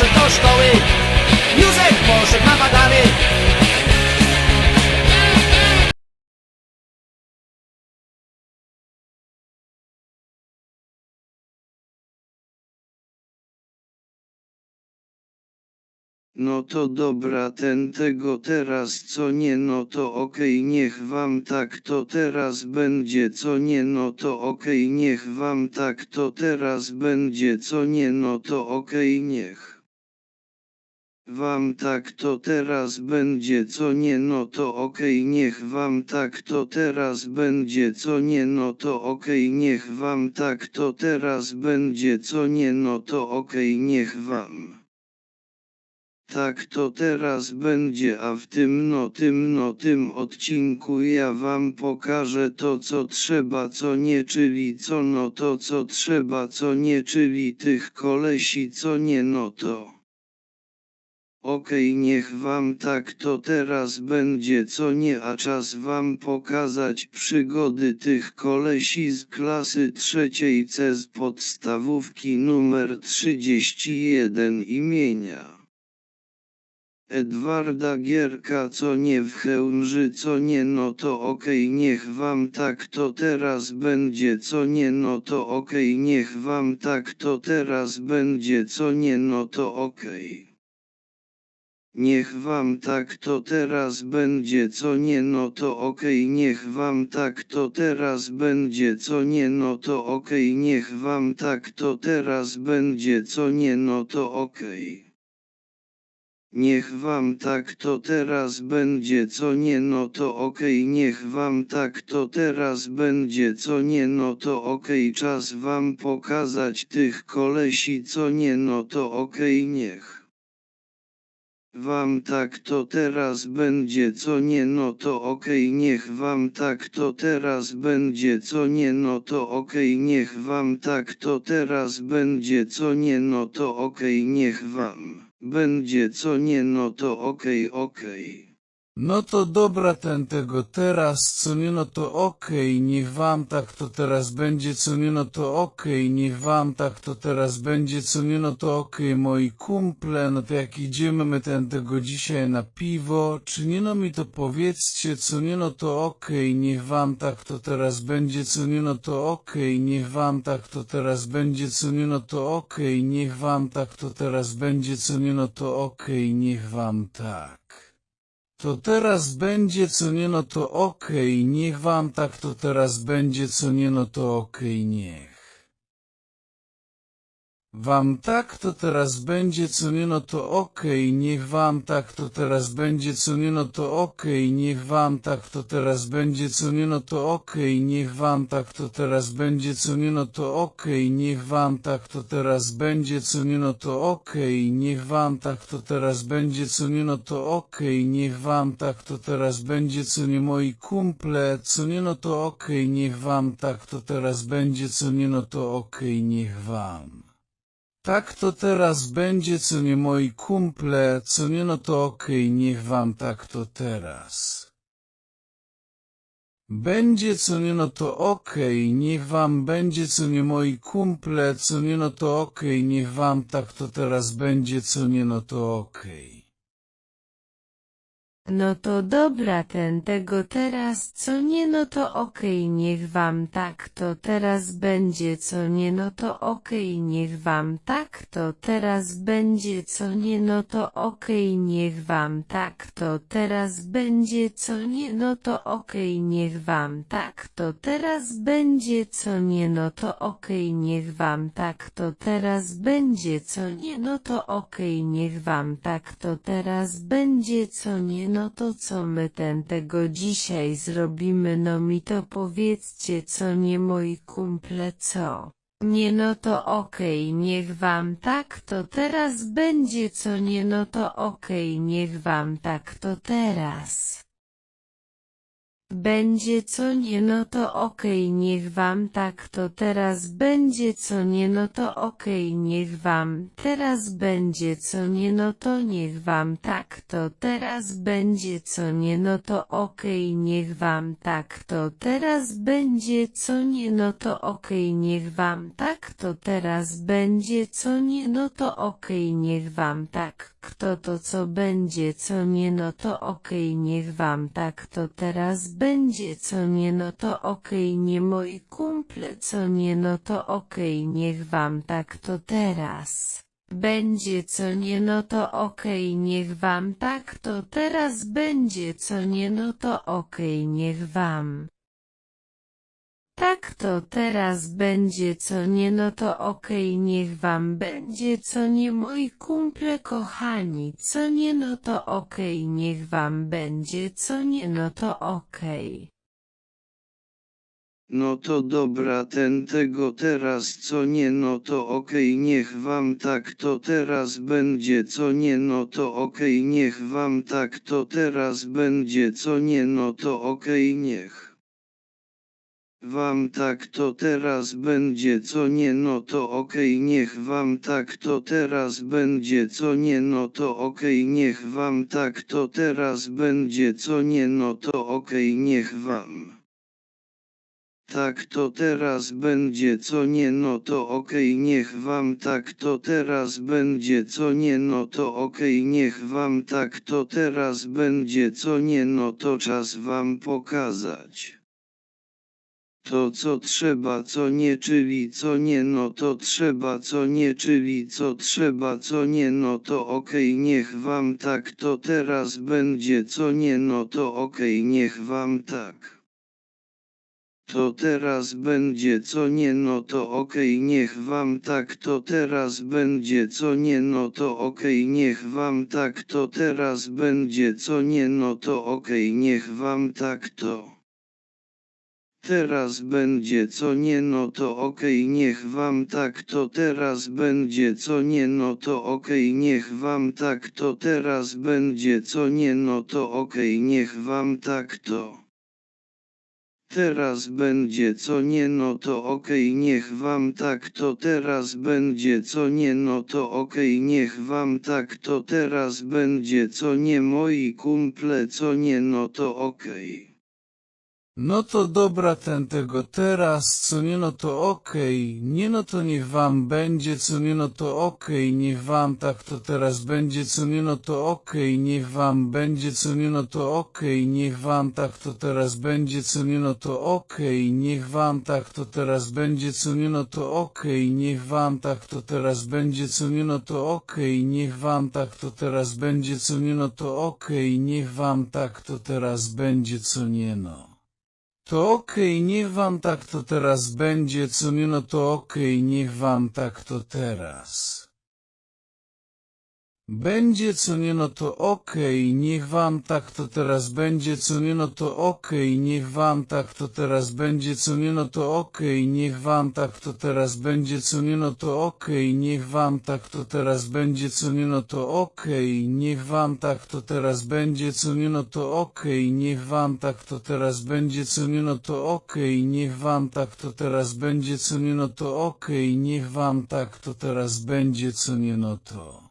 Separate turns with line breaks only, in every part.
poszedł do szkoły poszedł na badany No to dobra, ten tego teraz co nie, no to okej, okay, niech wam tak to teraz będzie co nie, no to okej, okay, niech wam tak to teraz będzie co nie, no to okej, okay, niech wam tak to teraz będzie co nie no to okej niech wam tak to teraz będzie co nie no to okej niech wam tak to teraz będzie co nie no to okej niech wam tak to teraz będzie, a w tym no tym no tym odcinku ja wam pokażę to co trzeba co nie czyli co no to co trzeba co nie czyli tych kolesi co nie no to. Okej niech wam tak to teraz będzie co nie a czas wam pokazać przygody tych kolesi z klasy trzeciej C z podstawówki numer 31 imienia. Edwarda Gierka co nie w Chełmży co nie no to okej niech wam tak to teraz będzie co nie no to okej niech wam tak to teraz będzie co nie no to okej. Niech wam tak to teraz będzie co nie no to okej. Niech wam tak to teraz będzie co nie no to okej. Niech wam tak to teraz będzie co nie no to okej. Niech wam tak to teraz będzie co nie no to okej. Niech wam tak to teraz będzie co nie no to okej. Czas wam pokazać tych kolesi co nie no to okej. Niech wam tak to teraz będzie co nie no to okej niech wam tak to teraz będzie co nie no to okej niech wam tak to teraz będzie co nie no to okej niech wam będzie co nie no to okej okej.
No to dobra ten tego teraz, co nie no to okej, niech wam tak to teraz będzie, co nie no to okej, niech wam tak to teraz będzie, co nie no to okej, moi kumple, no to jak idziemy my ten tego dzisiaj na piwo, czy nie no mi to powiedzcie, co nie no to okej, niech wam tak to teraz będzie, co nie no to okej, niech wam tak to teraz będzie, co nie no to okej, niech wam tak to teraz będzie, co nie no to okej, niech wam tak. To teraz będzie co nie no to okej, niech wam tak to teraz będzie co nie no to okej, niech. Wam tak to teraz będzie co nie no to okej, niech wam tak to teraz będzie co nie no to okej, niech wam tak to teraz będzie co nie no to okej, niech wam tak to teraz będzie co nie no to okej, niech wam tak to teraz będzie co nie no to okej, niech wam tak to teraz będzie co nie no to okej, niech wam tak to teraz będzie co nie moi kumple, co nie no to okej, niech wam tak to teraz będzie co nie no to okej, niech wam. Tak to teraz będzie, co nie moi kumple, co nie no to okej, niech wam tak to teraz. Będzie co nie no to okej, niech wam będzie co nie moi kumple, co nie no to okej, niech wam tak to teraz będzie, co nie no to okej.
No to dobra ten tego teraz co nie no to okej niech wam tak to teraz będzie co nie no to okej niech wam tak to teraz będzie co nie no to okej niech wam tak to teraz będzie co nie no to okej niech wam tak to teraz będzie co nie no to okej niech wam tak to teraz będzie co nie no to okej niech wam tak to teraz będzie co nie no to co my ten tego dzisiaj zrobimy no mi to powiedzcie co nie moi kumple co. Nie no to okej niech wam tak to teraz będzie co nie no to okej niech wam tak to teraz. Będzie co nie no to okej niech wam tak to teraz będzie co nie no to okej niech wam teraz będzie co nie no to niech wam tak to teraz będzie co nie no to okej niech wam tak to teraz będzie co nie no to okej niech wam tak to teraz będzie co nie no to okej niech wam tak kto to co będzie co nie no to okej niech wam tak to teraz będzie co nie no to okej nie moi kumple co nie no to okej niech wam tak to teraz Będzie co nie no to okej niech wam tak to teraz będzie co nie no to okej niech wam. Tak to teraz będzie co nie no to okej niech wam będzie co nie moi kumple kochani co nie no to okej niech wam będzie co nie no to okej.
No to dobra ten tego teraz co nie no to okej niech wam tak to teraz będzie co nie no to okej niech wam tak to teraz będzie co nie no to okej niech wam tak to teraz będzie co nie no to okej niech wam tak to teraz będzie co nie no to okej niech wam tak to teraz będzie co nie no to okej niech wam tak to teraz będzie co nie no to okej niech wam tak to teraz będzie co nie no to okej niech wam tak to teraz będzie co nie no to czas wam pokazać. To co trzeba co nie czyli co nie no to trzeba co nie czyli co trzeba co nie no to okej niech wam tak to teraz będzie co nie no to okej niech wam tak. To teraz będzie co nie no to okej niech wam tak to teraz będzie co nie no to okej niech wam tak to teraz będzie co nie no to okej niech wam tak to. Teraz będzie co nie no to okej niech wam tak to teraz będzie co nie no to okej niech wam tak to teraz będzie co nie no to okej niech wam tak to. Teraz będzie co nie no to okej niech wam tak to teraz będzie co nie no to okej niech wam tak to teraz będzie co nie moi kumple co nie no to okej.
No to dobra ten tego teraz, co nie no to okej, nie no to niech wam będzie, co nie no to okej, niech wam tak to teraz będzie, co nie no to okej, niech wam będzie, co nie no to okej, niech wam tak to teraz będzie, co nie no to okej, niech wam tak to teraz będzie, co nie no to okej, niech wam tak to teraz będzie, co nie no to okej, niech wam tak to teraz będzie, co nie no to okej, niech wam tak to teraz będzie, co nie no. To okej, niech wam tak to teraz będzie, co nie no to okej, niech wam tak to teraz. Będzie co nie no to okej, niech wam tak to teraz będzie, co nie no to okej, niech wam tak to teraz będzie, co nie no to okej, niech wam tak to teraz będzie, co nie no to okej, niech wam tak to teraz będzie, co nie no to okej, niech wam tak to teraz będzie, co nie no to okej, niech wam tak to teraz będzie, co nie no to okej, niech wam tak to teraz będzie, co nie no to okej, niech wam tak to teraz będzie, co nie no to.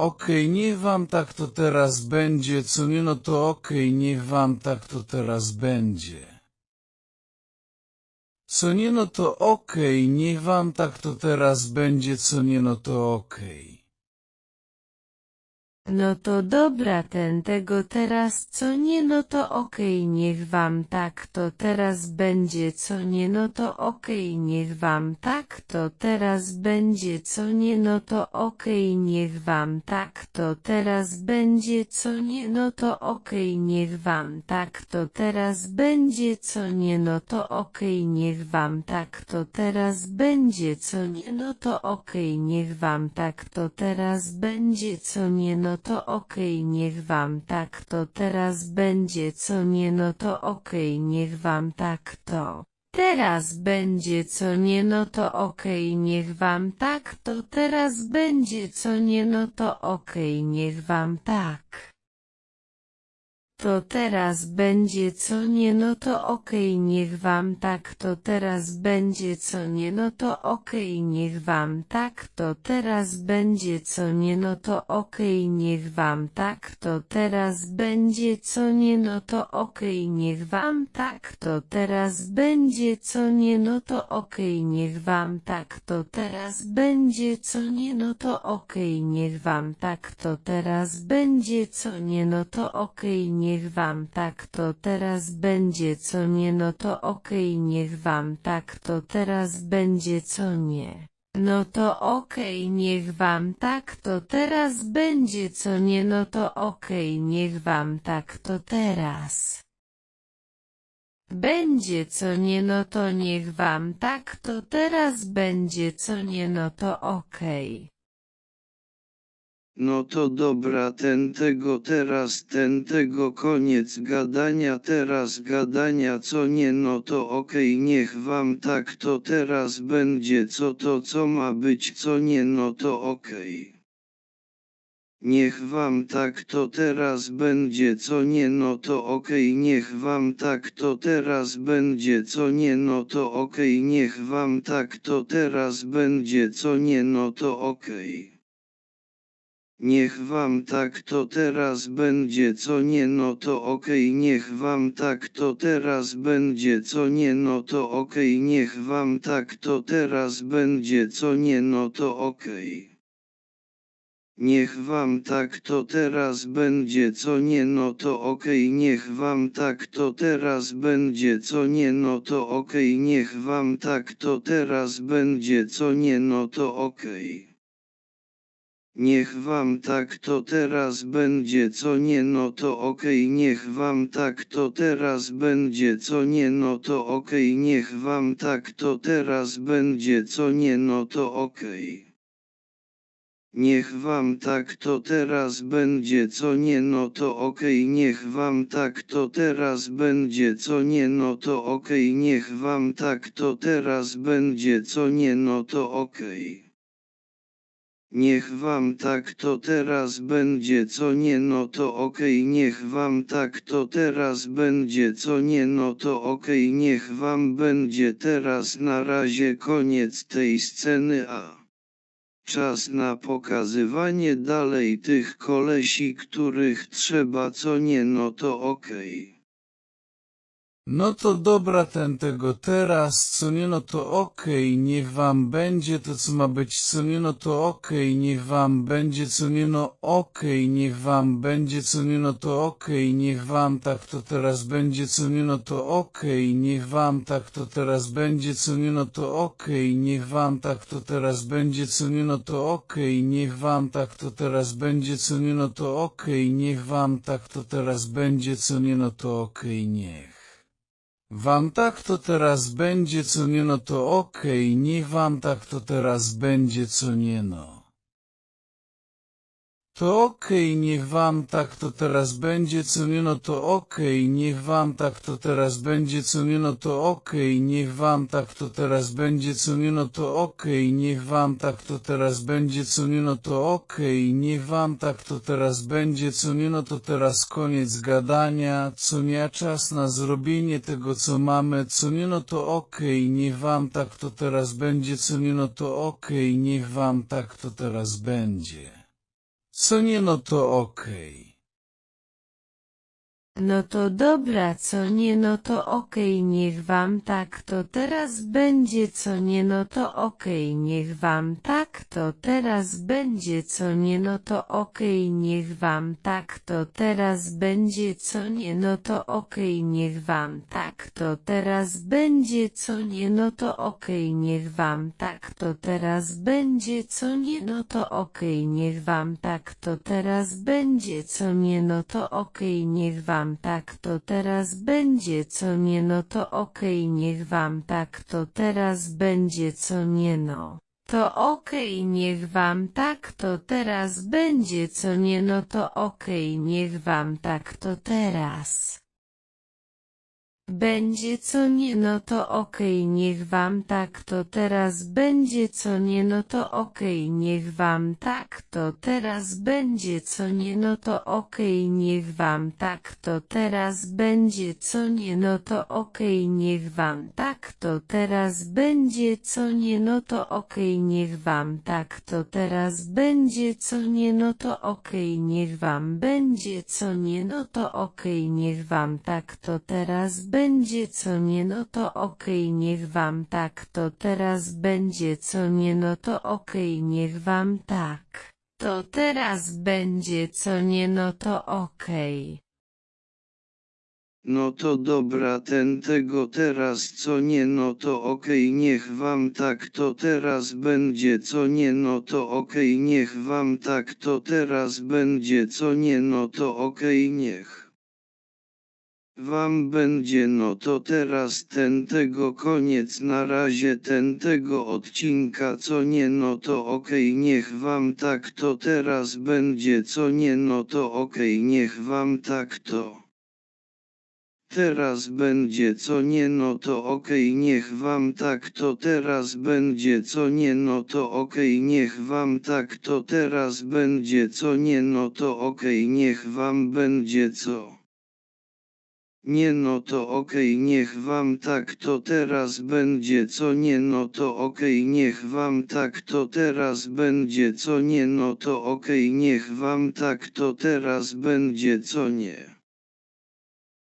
Okej, niech wam tak to teraz będzie, co nie no to okej, niech wam tak to teraz będzie. Co nie no to okej, niech wam tak to teraz będzie, co nie no to okej.
No to dobra ten tego teraz co nie no to okej niech wam tak to teraz będzie co nie no to okej niech wam tak to teraz będzie co nie no to okej niech wam tak to teraz będzie co nie no to okej niech wam tak to teraz będzie co nie no to okej niech wam tak to teraz będzie co nie no to okej niech wam tak to teraz będzie co nie no to okej niech wam tak to teraz będzie co nie no to okej niech wam tak to. Teraz będzie co nie no to okej niech wam tak to teraz będzie co nie no to okej niech wam tak to teraz będzie co nie no to okej niech wam tak to teraz będzie co nie no to okej niech wam tak to teraz będzie co nie no to okej niech wam tak to teraz będzie co nie no to okej niech wam tak to teraz będzie co nie no to okej niech wam tak to teraz będzie co nie no to okej niech wam tak to teraz będzie co nie no to okej niech wam tak to teraz będzie co nie no to okej niech wam tak to teraz będzie co nie No to okej, niech wam tak to teraz będzie, co nie, no to okej, niech wam tak to teraz. Będzie co nie, no to niech wam tak to teraz będzie, co nie, no to okej.
No to dobra ten tego teraz ten tego koniec gadania teraz gadania co nie no to okej niech wam tak to teraz będzie co to co ma być co nie no to okej. Niech wam tak to teraz będzie co nie no to okej niech wam tak to teraz będzie co nie no to okej niech wam tak to teraz będzie co nie no to okej. Niech wam tak to teraz będzie co nie no to okej niech wam tak to teraz będzie co nie no to okej niech wam tak to teraz będzie co nie no to okej. Niech wam tak to teraz będzie co nie no to okej niech wam tak to teraz będzie co nie no to okej niech wam tak to teraz będzie co nie no to okej. Niech wam tak to teraz będzie co nie no to okej niech wam tak to teraz będzie co nie no to okej niech wam tak to teraz będzie co nie no to okej. Niech wam tak to teraz będzie co nie no to okej niech wam tak to teraz będzie co nie no to okej niech wam tak to teraz będzie co nie no to okej. Niech wam tak to teraz będzie co nie no to okej niech wam tak to teraz będzie co nie no to okej niech wam będzie teraz na razie koniec tej sceny a czas na pokazywanie dalej tych kolesi których trzeba co nie no to okej.
No to dobra ten tego teraz, co nie no to okej, niech wam będzie to co ma być, co nie no to okej, niech wam będzie co nie no okej, niech wam będzie co nie no to okej, niech wam tak to teraz będzie co nie no to okej, niech wam tak to teraz będzie co nie no to okej, niech wam tak to teraz będzie co nie no to okej, niech wam tak to teraz będzie co nie no to okej, niech wam tak to teraz będzie co nie no to okej, niech. Wam tak to teraz będzie co nie no to okej, niech wam tak to teraz będzie co nie no. To okej, niech wam tak to teraz będzie co nie no to okej, niech wam tak to teraz będzie co nie no to okej, niech wam tak to teraz będzie co nie no to okej, niech wam tak to teraz będzie co nie no to okej, niech wam tak to teraz będzie co nie no to teraz koniec gadania, co nie a czas na zrobienie tego co mamy, co nie no to okej, niech wam tak to teraz będzie co nie no to okej, niech wam tak to teraz będzie. Co nie no to okej.
No to dobra, co nie, no to okej, niech wam tak to teraz będzie, co nie, no to okej, niech wam tak to teraz będzie, co nie, no to okej, niech wam tak to teraz będzie, co nie, no to okej, niech wam tak to teraz będzie, co nie, no to okej, niech wam tak to teraz będzie, co nie, no to okej, niech wam tak to teraz będzie, co nie, no to okej, niech wam tak to teraz będzie, co nie, no to okej, niech wam tak to teraz będzie, co nie, no. To okej, niech wam tak to teraz będzie, co nie, no to okej, niech wam tak to teraz. Będzie co nie, no to okej, niech wam tak to teraz będzie, co nie, no to okej, niech wam tak to teraz będzie, co nie, no to okej, niech wam tak to teraz będzie, co nie, no to okej, niech wam tak to teraz będzie, co nie, no to okej, niech wam tak to teraz będzie, co nie, no to okej, niech wam będzie, co nie, no to okej, niech wam tak to teraz będzie, co nie, no to okej, niech wam tak to teraz będzie, co nie, no to okej, niech wam tak to teraz będzie, co nie, no to okej.
No to dobra ten tego teraz co nie no to okej niech wam tak to teraz będzie co nie no to okej niech wam tak to teraz będzie co nie no to okej niech wam będzie no to teraz ten tego koniec na razie ten tego odcinka co nie no to okej niech wam tak to teraz będzie co nie no to okej niech wam tak to Teraz będzie co nie no to okej niech wam tak to teraz będzie co nie no to okej niech wam tak to teraz będzie co nie no to okej niech wam będzie co. Nie no to okej niech wam tak to teraz będzie co nie no to okej niech wam tak to teraz będzie co nie no to okej niech wam tak to teraz będzie co nie.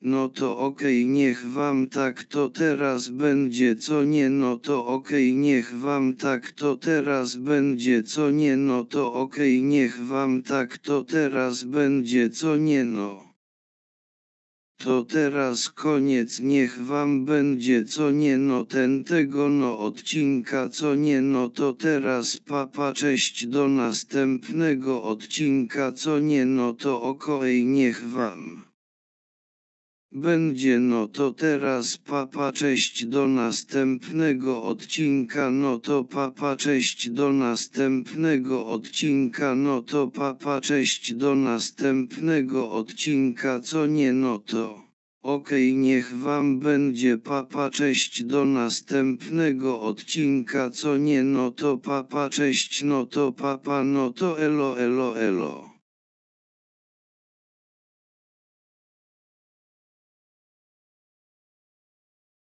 No to okej niech wam tak to teraz będzie co nie no to okej niech wam tak to teraz będzie co nie no to okej niech wam tak to teraz będzie co nie no. To teraz koniec niech wam będzie co nie no ten tego no odcinka co nie no to teraz papa cześć do następnego odcinka co nie no to okej niech wam. Będzie no to teraz papa cześć do następnego odcinka no to papa cześć do następnego odcinka no to papa cześć do następnego odcinka co nie no to. Okej niech wam będzie papa cześć do następnego odcinka co nie no to papa cześć no to papa no to elo elo elo.